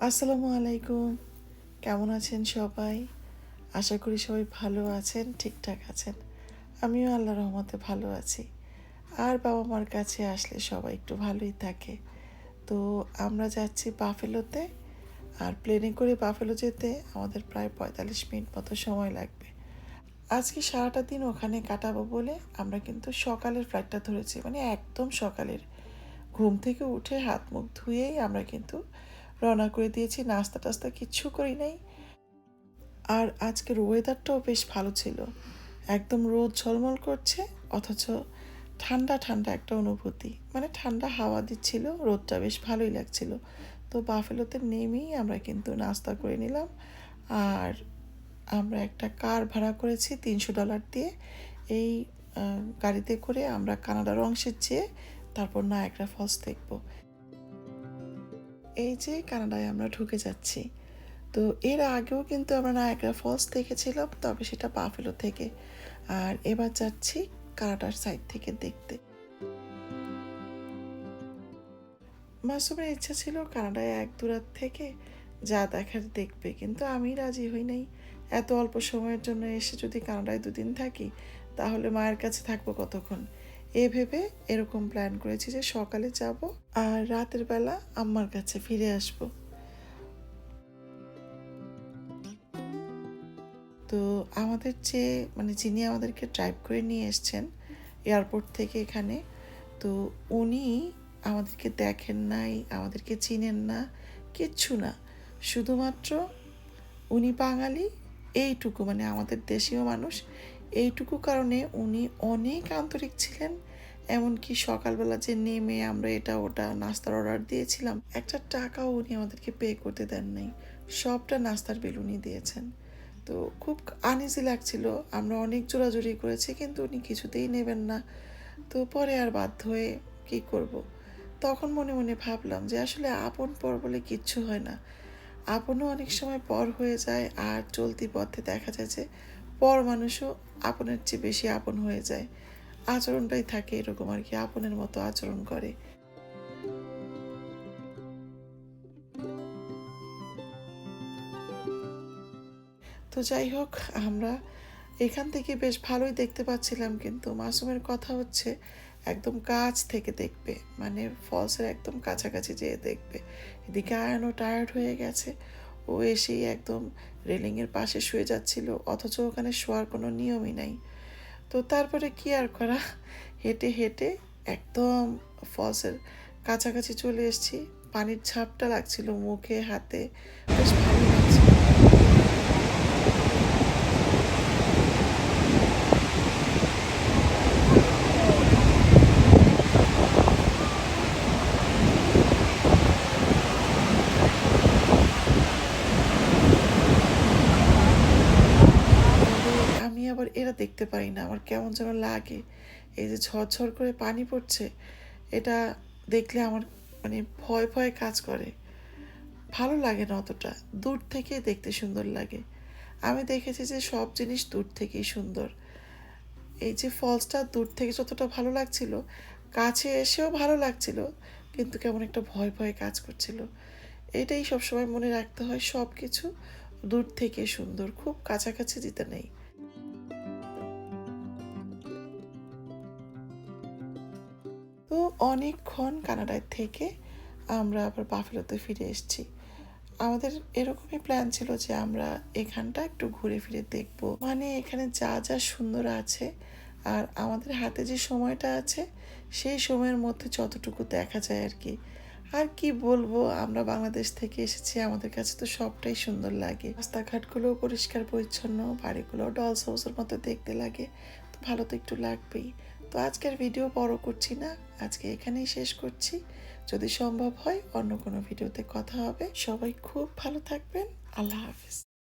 আসসালামু আলাইকুম। কেমন আছেন সবাই? আশা করি সবাই ভালো আছেন, ঠিকঠাক আছেন। আমিও আল্লাহ রহমতে ভালো আছি। আর বাবা মার কাছে আসলে সবাই একটু ভালোই থাকে। তো আমরা যাচ্ছি বাফেলোতে। আর প্লেনে করে বাফেলো যেতে আমাদের প্রায় পঁয়তাল্লিশ মিনিট মতো সময় লাগবে। আজকে সারাটা দিন ওখানে কাটাবো বলে আমরা কিন্তু সকালের ফ্লাইটটা ধরেছি। মানে একদম সকালের। ঘুম থেকে উঠে হাত মুখ ধুয়েই আমরা কিন্তু রওনা করে দিয়েছি নাস্তা টাস্তা কিচ্ছু করি নাই। আর আজকের ওয়েদারটাও বেশ ভালো ছিল। একদম রোদ ঝলমল করছে, অথচ ঠান্ডা ঠান্ডা একটা অনুভূতি। মানে ঠান্ডা হাওয়া দিচ্ছিল, রোদটা বেশ ভালোই লাগছিল। তো বাফেলোতে নেমেই আমরা কিন্তু নাস্তা করে নিলাম। আর আমরা একটা কার ভাড়া করেছি তিনশো ডলার দিয়ে। এই গাড়িতে করে আমরা কানাডার অংশের চেয়ে তারপর নায়গ্রা ফলস দেখব। এই যে কানাডায় আমরা ঢুকে যাচ্ছি। তো এর আগেও কিন্তু আমরা নায়াগ্রা ফলস দেখেছিলাম, তবে সেটা বাফেলো থেকে। আর এবার যাচ্ছি কানাডার সাইড থেকে দেখতে। মাসুমের ইচ্ছা ছিল কানাডায় এক দূরাত থেকে যা দেখার দেখবে, কিন্তু আমি রাজি হই নাই। এত অল্প সময়ের জন্য এসে যদি কানাডায় দুদিন থাকি, তাহলে মায়ের কাছে থাকব কতক্ষণ? এ ভেবে এরকম প্ল্যান করেছি যে সকালে যাব আর রাতের বেলা আম্মার কাছে ফিরে আসব। তো আমাদের যে মানে যিনি আমাদেরকে ড্রাইভ করে নিয়ে এসছেন এয়ারপোর্ট থেকে এখানে, তো উনি আমাদেরকে দেখেন নাই, আমাদেরকে চিনেন না, কিচ্ছু না। শুধুমাত্র উনি বাঙালি, এইটুকু মানে আমাদের দেশীয় মানুষ এইটুকু কারণে উনি অনেক আন্তরিক ছিলেন, এমনকি সকালবেলা যে নেমে আমরা এটা ওটা নাস্তার অর্ডার দিয়েছিলাম, একটা টাকাও উনি আমাদেরকে পে করতে দেন নাই। সবটা নাস্তার বিল উনি দিয়েছেন। তো খুব আনইজি লাগছিল, আমরা অনেক জোরাজুরি করেছি, কিন্তু উনি কিছুতেই নেবেন না। তো পরে আর বাধ্য হয়ে কী করব। তখন মনে মনে ভাবলাম যে আসলে আপন পর বলে কিচ্ছু হয় না। আপনও অনেক সময় পর হয়ে যায়, আর চলতি পথে দেখা যায় যে পর মানুষও আপনের চেয়ে বেশি আপন হয়ে যায়। আচরণটাই থাকে এরকম আর কি, আপনের মতো আচরণ করে। তো যাই হোক, আমরা এখান থেকে বেশ ভালোই দেখতে পাচ্ছিলাম কিন্তু মাসুমের কথা হচ্ছে একদম কাছ থেকে দেখবে মানে ফলসের একদম কাছাকাছি যেয়ে দেখবে। এদিকে আয়নও টায়ার্ড হয়ে গেছে। ও এসেই একদম রেলিংয়ের পাশে শুয়ে যাচ্ছিল, অথচ ওখানে শোয়ার কোনো নিয়মই নাই। তো তারপরে কি আর করা? হেঁটে হেঁটে একদম ফলসের কাছাকাছি চলে এসেছি। পানির ঝাপটা লাগছিল মুখে, হাতে। বেশ ভালো লাগছিল তবে আমি আবার এরা দেখতে পারি না। আমার কেমন যেন লাগে। এই যে ঝরঝর করে পানি পড়ছে, এটা দেখলে আমার মানে ভয় ভয় কাজ করে। ভালো লাগে না অতটা। দূর থেকে দেখতে সুন্দর লাগে। আমি দেখেছি যে সব জিনিস দূর থেকেই সুন্দর। এই যে ফলসটা দূর থেকে যতটা ভালো লাগছিল, কাছে এসেও ভালো লাগছিল, কিন্তু কেমন একটা ভয় ভয় কাজ করছিল। এটাই সবসময় মনে রাখতে হয় সব কিছু দূর থেকে সুন্দর। খুব কাছাকাছি দিতে নেই। তো অনেকক্ষণ কানাডায় থেকে আমরা আবার বাফেলোতে ফিরে এসেছি। আমাদের এরকমই প্ল্যান ছিল যে আমরা এখানটা একটু ঘুরে ফিরে দেখব। মানে এখানে যা যা সুন্দর আছে আর আমাদের হাতে যে সময়টা আছে, সেই সময়ের মধ্যে যতটুকু দেখা যায় আর কি। আর কি বলব, আমরা বাংলাদেশ থেকে এসেছি, আমাদের কাছে তো সবটাই সুন্দর লাগে। রাস্তাঘাটগুলো পরিষ্কার, পরিচ্ছন্ন বাড়িগুলো ডলস হাউসের মতো দেখতে লাগে। তো ভালো তো একটু লাগবেই। তো আজকের ভিডিও বড় করছি না। আজকে এখানেই শেষ করছি। যদি সম্ভব হয়, অন্য কোনো ভিডিওতে কথা হবে। সবাই খুব ভালো থাকবেন। আল্লাহ হাফিজ।